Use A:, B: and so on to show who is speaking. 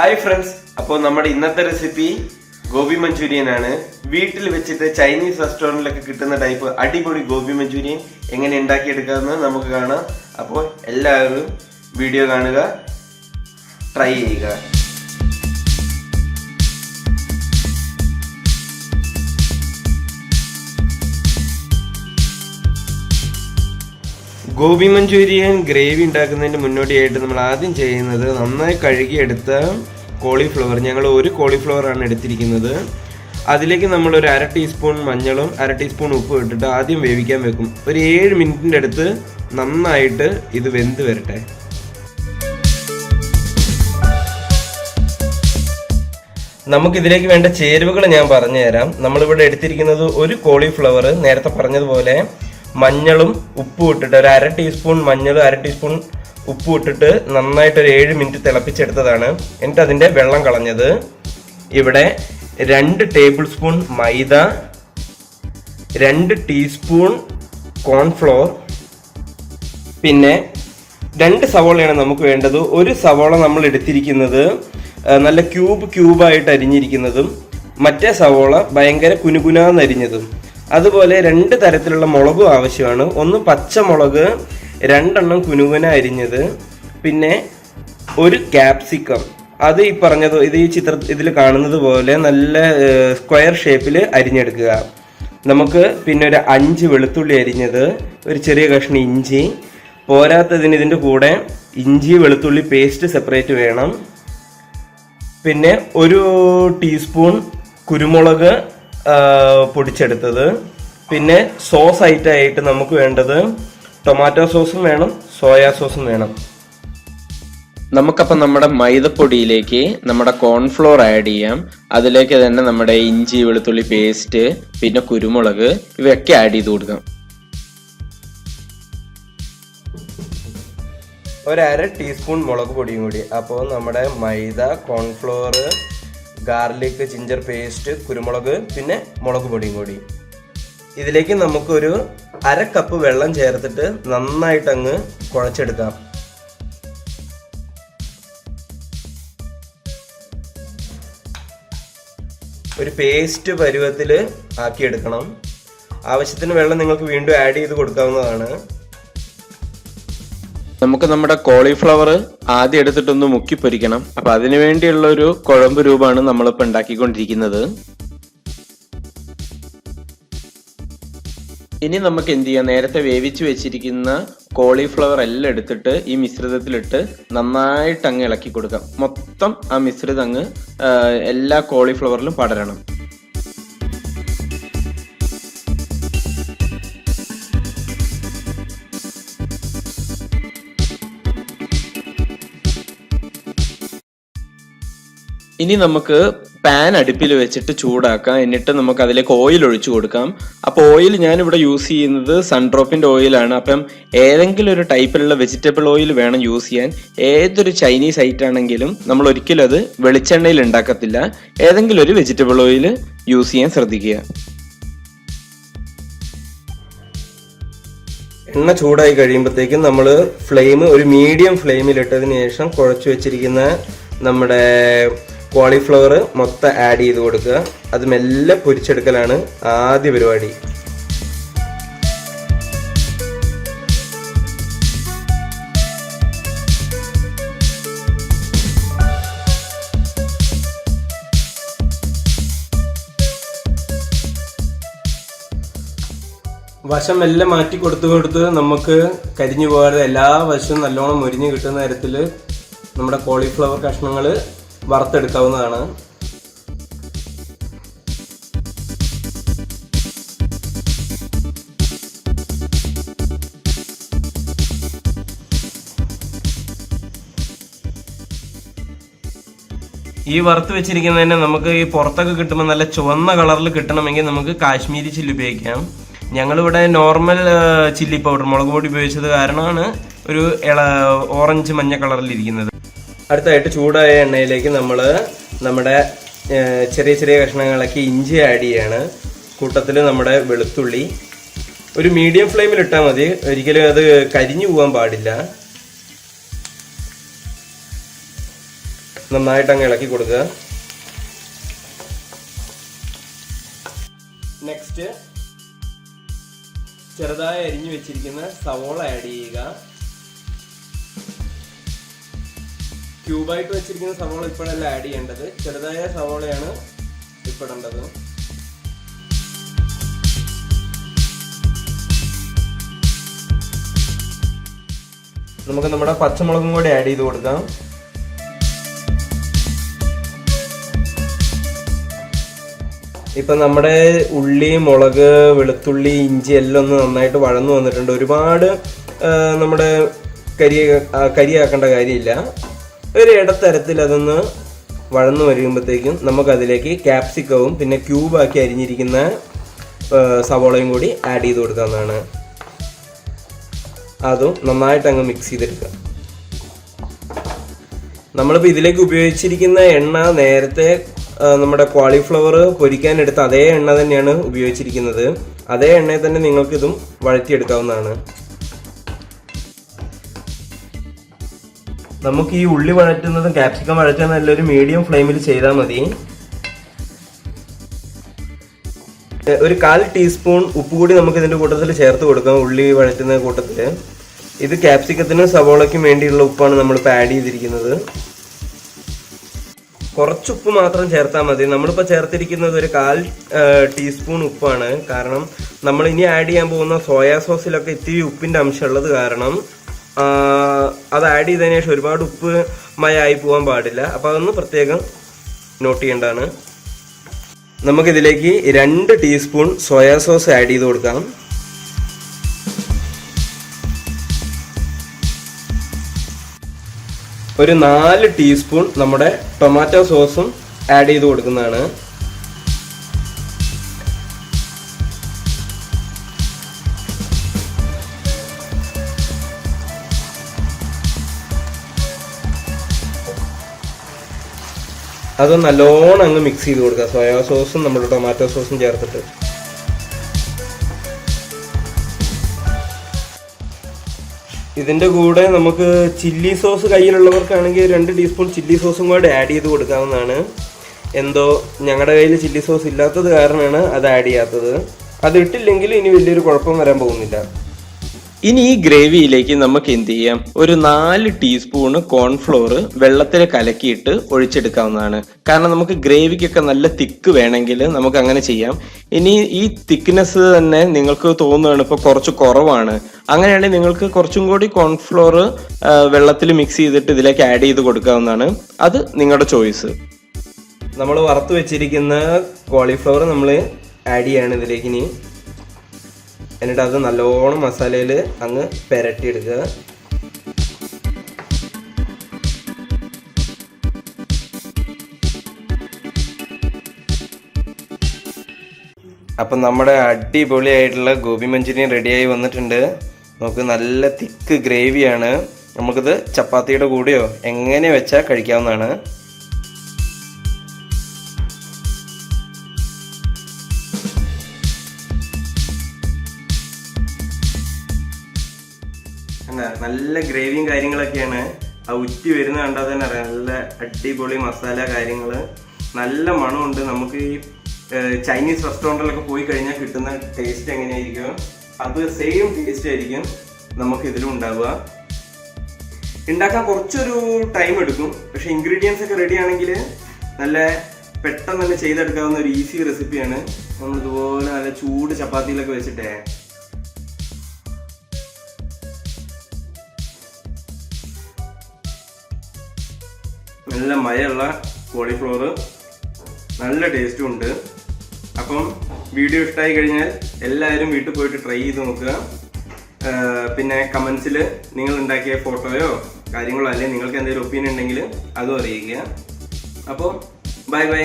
A: Hi friends അപ്പോൾ നമ്മുടെ ഇന്നത്തെ റെസിപ്പി ഗോബി മഞ്ചൂരിയൻ ആണ്. വീട്ടിൽ വെച്ചിട്ട് ചൈനീസ് റെസ്റ്റോറന്റിലൊക്കെ കിട്ടുന്ന ടൈപ്പ് അടിപൊളി ഗോബി മഞ്ചൂരിയൻ എങ്ങനെ ഉണ്ടാക്കിയെടുക്കാമെന്ന് നമുക്ക് കാണാം. അപ്പോൾ എല്ലാവരും വീഡിയോ കാണുക ട്രൈ ചെയ്യുക. ഗോബി മഞ്ചൂരിയൻ ഗ്രേവി ഉണ്ടാക്കുന്നതിന് മുന്നോടിയായിട്ട് നമ്മൾ ആദ്യം ചെയ്യുന്നത് നന്നായി കഴുകിയെടുത്ത കോളിഫ്ലവർ. ഞങ്ങൾ ഒരു കോളിഫ്ലവർ ആണ് എടുത്തിരിക്കുന്നത്. അതിലേക്ക് നമ്മൾ ഒരു അര ടീസ്പൂൺ മഞ്ഞളും അര ടീസ്പൂൺ ഉപ്പും ഇട്ടിട്ട് ആദ്യം വേവിക്കാൻ വെക്കും. ഒരു ഏഴ് മിനിറ്റിന്റെ അടുത്ത് നന്നായിട്ട് ഇത് വെന്ത് വരട്ടെ. നമുക്കിതിലേക്ക് വേണ്ട ചേരുവകൾ ഞാൻ പറഞ്ഞുതരാം. നമ്മളിവിടെ എടുത്തിരിക്കുന്നത് ഒരു കോളിഫ്ലവർ നേരത്തെ പറഞ്ഞതുപോലെ മഞ്ഞളും ഉപ്പും ഇട്ടിട്ട് ഒരു അര ടീസ്പൂൺ മഞ്ഞളും അര ടീസ്പൂൺ ഉപ്പും ഇട്ടിട്ട് നന്നായിട്ട് ഒരു ഏഴ് മിനിറ്റ് തിളപ്പിച്ചെടുത്തതാണ്. എന്നിട്ട് അതിന്റെ വെള്ളം കളഞ്ഞത് ഇവിടെ രണ്ട് ടേബിൾ സ്പൂൺ മൈദ രണ്ട് ടീസ്പൂൺ കോൺഫ്ലോർ പിന്നെ രണ്ട് സവോളയാണ് നമുക്ക് വേണ്ടത്. ഒരു സവോള നമ്മൾ എടുത്തിരിക്കുന്നത് നല്ല ക്യൂബ് ക്യൂബായിട്ട് അരിഞ്ഞിരിക്കുന്നതും മറ്റേ സവോള ഭയങ്കര കുനുകുനാന്ന് അരിഞ്ഞതും അതുപോലെ രണ്ട് തരത്തിലുള്ള മുളകും ആവശ്യമാണ്. ഒന്ന് പച്ചമുളക് രണ്ടെണ്ണം കുനുകുന അരിഞ്ഞത്. പിന്നെ ഒരു ക്യാപ്സിക്കം അത് ഈ പറഞ്ഞത് ഇത് ഈ ചിത്ര ഇതിൽ കാണുന്നത് പോലെ നല്ല സ്ക്വയർ ഷേപ്പിൽ അരിഞ്ഞെടുക്കുക. നമുക്ക് പിന്നെ ഒരു അഞ്ച് വെളുത്തുള്ളി അരിഞ്ഞത് ഒരു ചെറിയ കഷ്ണം ഇഞ്ചി. പോരാത്തതിന് ഇതിന്റെ കൂടെ ഇഞ്ചി വെളുത്തുള്ളി പേസ്റ്റ് സെപ്പറേറ്റ് വേണം. പിന്നെ ഒരു ടീസ്പൂൺ കുരുമുളക് പൊടിച്ചെടുത്തത്. പിന്നെ സോസ് ഐറ്റമായിട്ട് നമുക്ക് വേണ്ടത് ടൊമാറ്റോ സോസും വേണം സോയാ സോസും വേണം.
B: നമുക്കപ്പോൾ നമ്മുടെ മൈദപ്പൊടിയിലേക്ക് നമ്മുടെ കോൺഫ്ലോർ ആഡ് ചെയ്യാം. അതിലേക്ക് തന്നെ നമ്മുടെ ഇഞ്ചി വെളുത്തുള്ളി പേസ്റ്റ് പിന്നെ കുരുമുളക് ഇവയൊക്കെ ആഡ് ചെയ്ത് കൊടുക്കാം.
A: ഒരു അര ടീസ്പൂൺ മുളക് പൊടിയും കൂടി. അപ്പോൾ നമ്മുടെ maida cornflour garlic ginger paste കുരുമുളക് പിന്നെ മുളക് പൊടിയും കൂടി. ഇതിലേക്ക് നമുക്കൊരു അര കപ്പ് വെള്ളം ചേർത്തിട്ട് നന്നായിട്ട് അങ്ങ് കുഴച്ചെടുക്കാം. ഒരു പേസ്റ്റ് പരുവത്തിൽ ആക്കിയെടുക്കണം. ആവശ്യത്തിന് വെള്ളം നിങ്ങൾക്ക് വീണ്ടും ആഡ് ചെയ്ത് കൊടുക്കാവുന്നതാണ്.
B: നമുക്ക് നമ്മുടെ കോളിഫ്ലവർ ആദ്യം എടുത്തിട്ടൊന്ന് മുക്കി പൊരിക്കണം അപ്പൊ അതിനു വേണ്ടിയുള്ള ഒരു കുഴമ്പ് രൂപമാണ് നമ്മളിപ്പോൾ ഉണ്ടാക്കിക്കൊണ്ടിരിക്കുന്നത്. ഇനി നമുക്ക് എന്ത് ചെയ്യാം? നേരത്തെ വേവിച്ച് വെച്ചിരിക്കുന്ന കോളിഫ്ലവർ എല്ലാം എടുത്തിട്ട് ഈ മിശ്രിതത്തിലിട്ട് നന്നായിട്ട് അങ്ങ് ഇളക്കി കൊടുക്കാം. മൊത്തം ആ മിശ്രിതം അങ്ങ് എല്ലാ കോളിഫ്ലവറിലും പടരണം. ഇനി നമുക്ക് പാൻ അടുപ്പിൽ വെച്ചിട്ട് ചൂടാക്കാം. എന്നിട്ട് നമുക്ക് അതിലേക്ക് ഓയിൽ ഒഴിച്ചു കൊടുക്കാം. അപ്പോൾ ഓയിൽ ഞാനിവിടെ യൂസ് ചെയ്യുന്നത് സൺഡ്രോപ്പിന്റെ ഓയിലാണ് അപ്പം ഏതെങ്കിലും ഒരു ടൈപ്പിലുള്ള വെജിറ്റബിൾ ഓയിൽ വേണം യൂസ് ചെയ്യാൻ. ഏതൊരു ചൈനീസ് ഐറ്റം ആണെങ്കിലും നമ്മൾ ഒരിക്കലും അത് വെളിച്ചെണ്ണയിൽ ഉണ്ടാക്കത്തില്ല. ഏതെങ്കിലും ഒരു വെജിറ്റബിൾ ഓയിൽ യൂസ് ചെയ്യാൻ ശ്രദ്ധിക്കുക.
A: എണ്ണ ചൂടായി കഴിയുമ്പോഴത്തേക്കും നമ്മൾ ഫ്ലെയിം ഒരു മീഡിയം ഫ്ലെയിമിൽ ഇട്ടതിന് ശേഷം കുഴച്ചു വെച്ചിരിക്കുന്ന നമ്മുടെ കോളിഫ്ലവർ മൊത്തം ആഡ് ചെയ്ത് കൊടുക്കുക. അത് മെല്ലെ പൊരിച്ചെടുക്കലാണ് ആദ്യ പരിപാടി. വശം മെല്ലെ മാറ്റി കൊടുത്ത് കൊടുത്ത് നമുക്ക് കരിഞ്ഞു പോകാതെ എല്ലാ വശവും നല്ലോണം മുരിഞ്ഞ് കിട്ടുന്ന തരത്തിൽ നമ്മുടെ കോളിഫ്ലവർ കഷ്ണങ്ങൾ വറുത്തെടുക്കാവുന്നതാണ്. ഈ വറുത്ത് വെച്ചിരിക്കുന്നതിനെ നമുക്ക് ഈ പുറത്തൊക്കെ കിട്ടുമ്പോൾ നല്ല ചുവന്ന കളറിൽ കിട്ടണമെങ്കിൽ നമുക്ക് കാശ്മീരി ചില്ലി ഉപയോഗിക്കാം. ഞങ്ങളിവിടെ നോർമൽ ചില്ലി പൗഡർ മുളക് പൊടി ഉപയോഗിച്ചത് കാരണമാണ് ഒരു ഓറഞ്ച് മഞ്ഞ കളറിൽ ഇരിക്കുന്നത്. അടുത്തായിട്ട് ചൂടായ എണ്ണയിലേക്ക് നമ്മൾ നമ്മുടെ ചെറിയ ചെറിയ കഷ്ണങ്ങളൊക്കെ ഇഞ്ചി ആഡ് ചെയ്യാണ്. കൂട്ടത്തിൽ നമ്മുടെ വെളുത്തുള്ളി. ഒരു മീഡിയം ഫ്ലെയിമിൽ ഇട്ടാൽ മതി. ഒരിക്കലും അത് കരിഞ്ഞു പോകാൻ പാടില്ല. നന്നായിട്ട് അങ്ങ് ഇളക്കി കൊടുക്കുക. നെക്സ്റ്റ് ചെറുതായി അരിഞ്ഞു വെച്ചിരിക്കുന്ന സവോള ആഡ് ചെയ്യുക. ക്യൂബായിട്ട് വെച്ചിരിക്കുന്ന സവോള ഇപ്പോഴല്ല ആഡ് ചെയ്യേണ്ടത്. ചെറുതായ സവോളയാണ് ഇപ്പിടേണ്ടത്. നമുക്ക് നമ്മുടെ പച്ചമുളകും കൂടി ആഡ് ചെയ്ത് കൊടുക്കാം. ഇപ്പൊ നമ്മുടെ ഉള്ളി മുളക് വെളുത്തുള്ളി ഇഞ്ചി എല്ലാം ഒന്ന് നന്നായിട്ട് വഴന്നു വന്നിട്ടുണ്ട്. ഒരുപാട് നമ്മുടെ കരി കരിയാക്കേണ്ട കാര്യമില്ല. ഒരു ഇടത്തരത്തിൽ അതൊന്ന് വഴന്നു വരുമ്പോഴത്തേക്കും നമുക്കതിലേക്ക് ക്യാപ്സിക്കവും പിന്നെ ക്യൂബാക്കി അരിഞ്ഞിരിക്കുന്ന സവോളയും കൂടി ആഡ് ചെയ്ത് കൊടുക്കാവുന്നതാണ്. അതും നന്നായിട്ട് അങ്ങ് മിക്സ് ചെയ്തെടുക്കുക. നമ്മളിപ്പോൾ ഇതിലേക്ക് ഉപയോഗിച്ചിരിക്കുന്ന എണ്ണ നേരത്തെ നമ്മുടെ കോളിഫ്ലവർ പൊരിക്കാൻ എടുത്ത അതേ എണ്ണ തന്നെയാണ് ഉപയോഗിച്ചിരിക്കുന്നത്. അതേ എണ്ണയിൽ തന്നെ നിങ്ങൾക്കിതും വഴറ്റിയെടുക്കാവുന്നതാണ്. നമുക്ക് ഈ ഉള്ളി വഴറ്റുന്നതും ക്യാപ്സിക്കം വഴറ്റുന്നതും എല്ലാം ഒരു മീഡിയം ഫ്ലെയിമിൽ ചെയ്താൽ മതി. ഒരു കാൽ ടീസ്പൂൺ ഉപ്പ് കൂടി നമുക്ക് ഇതിന്റെ കൂട്ടത്തിൽ ചേർത്ത് കൊടുക്കാം ഉള്ളി വഴറ്റുന്ന കൂട്ടത്തിൽ ഇത് ക്യാപ്സിക്കത്തിനും സവോളയ്ക്കും വേണ്ടിയുള്ള ഉപ്പാണ് നമ്മൾ ആഡ് ചെയ്തിരിക്കുന്നത്. കുറച്ച് ഉപ്പ് മാത്രം ചേർത്താൽ മതി. നമ്മളിപ്പോൾ ചേർത്തിരിക്കുന്നത് ഒരു കാൽ ടീസ്പൂൺ ഉപ്പാണ്. കാരണം നമ്മൾ ഇനി ആഡ് ചെയ്യാൻ പോകുന്ന സോയാ സോസിലൊക്കെ ഇത്തിരി ഉപ്പിന്റെ അംശം ഉള്ളത് കാരണം അത് ആഡ് ചെയ്തതിനു ശേഷം ഒരുപാട് ഉപ്പ് മയായി പോകാൻ പാടില്ല. അപ്പോൾ അതൊന്ന് പ്രത്യേകം നോട്ട് ചെയ്യേണ്ടതാണ്. നമുക്കിതിലേക്ക് രണ്ട് ടീസ്പൂൺ സോയാ സോസ് ആഡ് ചെയ്ത് കൊടുക്കാം. ഒരു നാല് ടീസ്പൂൺ നമ്മുടെ ടൊമാറ്റോ സോസും ആഡ് ചെയ്ത് കൊടുക്കുന്നതാണ്. അത് നല്ലോണം അങ്ങ് മിക്സ് ചെയ്ത് കൊടുക്കുക. സോയാ സോസും നമ്മുടെ ടൊമാറ്റോ സോസും ചേർത്തിട്ട്. ഇതിന്റെ കൂടെ നമുക്ക് ചില്ലി സോസ് കയ്യിലുള്ളവർക്കാണെങ്കിൽ രണ്ട് ടീസ്പൂൺ ചില്ലി സോസും കൂടെ ആഡ് ചെയ്ത് കൊടുക്കാവുന്നതാണ്. എന്തോ ഞങ്ങളുടെ കയ്യിൽ ചില്ലി സോസ് ഇല്ലാത്തത് കാരണമാണ് അത് ആഡ് ചെയ്യാത്തത്. അത് ഇട്ടില്ലെങ്കിൽ ഇനി വലിയൊരു കുഴപ്പം വരാൻ പോകുന്നില്ല.
B: ഇനി ഈ ഗ്രേവിയിലേക്ക് നമുക്ക് എന്ത് ചെയ്യാം? ഒരു നാല് ടീസ്പൂണ് കോൺഫ്ലോർ വെള്ളത്തിൽ കലക്കിയിട്ട് ഒഴിച്ചെടുക്കാവുന്നതാണ്. കാരണം നമുക്ക് ഗ്രേവിക്കൊക്കെ നല്ല തിക്ക് വേണമെങ്കിൽ നമുക്ക് അങ്ങനെ ചെയ്യാം. ഇനി ഈ തിക്നെസ് തന്നെ നിങ്ങൾക്ക് തോന്നുകയാണ് ഇപ്പോൾ കുറച്ച് കുറവാണ്. അങ്ങനെയാണെങ്കിൽ നിങ്ങൾക്ക് കുറച്ചും കൂടി കോൺഫ്ലോർ വെള്ളത്തിൽ മിക്സ് ചെയ്തിട്ട് ഇതിലേക്ക് ആഡ് ചെയ്ത് കൊടുക്കാവുന്നതാണ്. അത് നിങ്ങളുടെ ചോയ്സ്
A: നമ്മൾ വറുത്ത് വെച്ചിരിക്കുന്ന കോളിഫ്ലവർ നമ്മൾ ആഡ് ചെയ്യാണ് ഇതിലേക്ക് ഇനി. എന്നിട്ട് അത് നല്ലോണം മസാലയിൽ അങ്ങ് പെരട്ടിയെടുക്കുക. അപ്പം നമ്മുടെ അടിപൊളിയായിട്ടുള്ള ഗോപി മഞ്ചൂരിയൻ റെഡിയായി വന്നിട്ടുണ്ട്. നമുക്ക് നല്ല തിക്ക് ഗ്രേവിയാണ്. നമുക്കിത് ചപ്പാത്തിയുടെ കൂടെയോ എങ്ങനെ വെച്ചാൽ കഴിക്കാവുന്നതാണ്. കണ്ട നല്ല ഗ്രേവിയും കാര്യങ്ങളൊക്കെയാണ്. ആ ഉറ്റി വരുന്ന കണ്ടാൽ തന്നെ അറിയാം. നല്ല അടിപൊളി മസാല കാര്യങ്ങൾ നല്ല മണമുണ്ട്. നമുക്ക് ഈ ചൈനീസ് റെസ്റ്റോറന്റിലൊക്കെ പോയി കഴിഞ്ഞാൽ കിട്ടുന്ന ടേസ്റ്റ് എങ്ങനെയായിരിക്കും? അത് സെയിം ടേസ്റ്റ് ആയിരിക്കും നമുക്ക് ഇതിലും ഉണ്ടാവുക. ഉണ്ടാക്കാൻ കുറച്ചൊരു ടൈം എടുക്കും. പക്ഷേ ഇൻഗ്രീഡിയൻസ് ഒക്കെ റെഡി ആണെങ്കിൽ നല്ല പെട്ടെന്ന് തന്നെ ചെയ്തെടുക്കാവുന്ന ഒരു ഈസി റെസിപ്പിയാണ് നമ്മൾ ഇതുപോലെ നല്ല ചൂട് ചപ്പാത്തിയിലൊക്കെ വെച്ചിട്ടേ നല്ല മയമുള്ള കോളിഫ്ലവർ നല്ല ടേസ്റ്റും ഉണ്ട്. അപ്പം വീഡിയോ ഇഷ്ടമായി കഴിഞ്ഞാൽ എല്ലാവരും വീട്ടിൽ പോയിട്ട് ട്രൈ ചെയ്ത് നോക്കുക. പിന്നെ കമൻസിൽ നിങ്ങൾ ഉണ്ടാക്കിയ ഫോട്ടോയോ കാര്യങ്ങളോ അല്ലെങ്കിൽ നിങ്ങൾക്ക് എന്തെങ്കിലും ഒപ്പീനിയൻ ഉണ്ടെങ്കിൽ അതും അറിയിക്കുക. അപ്പോൾ ബൈ ബൈ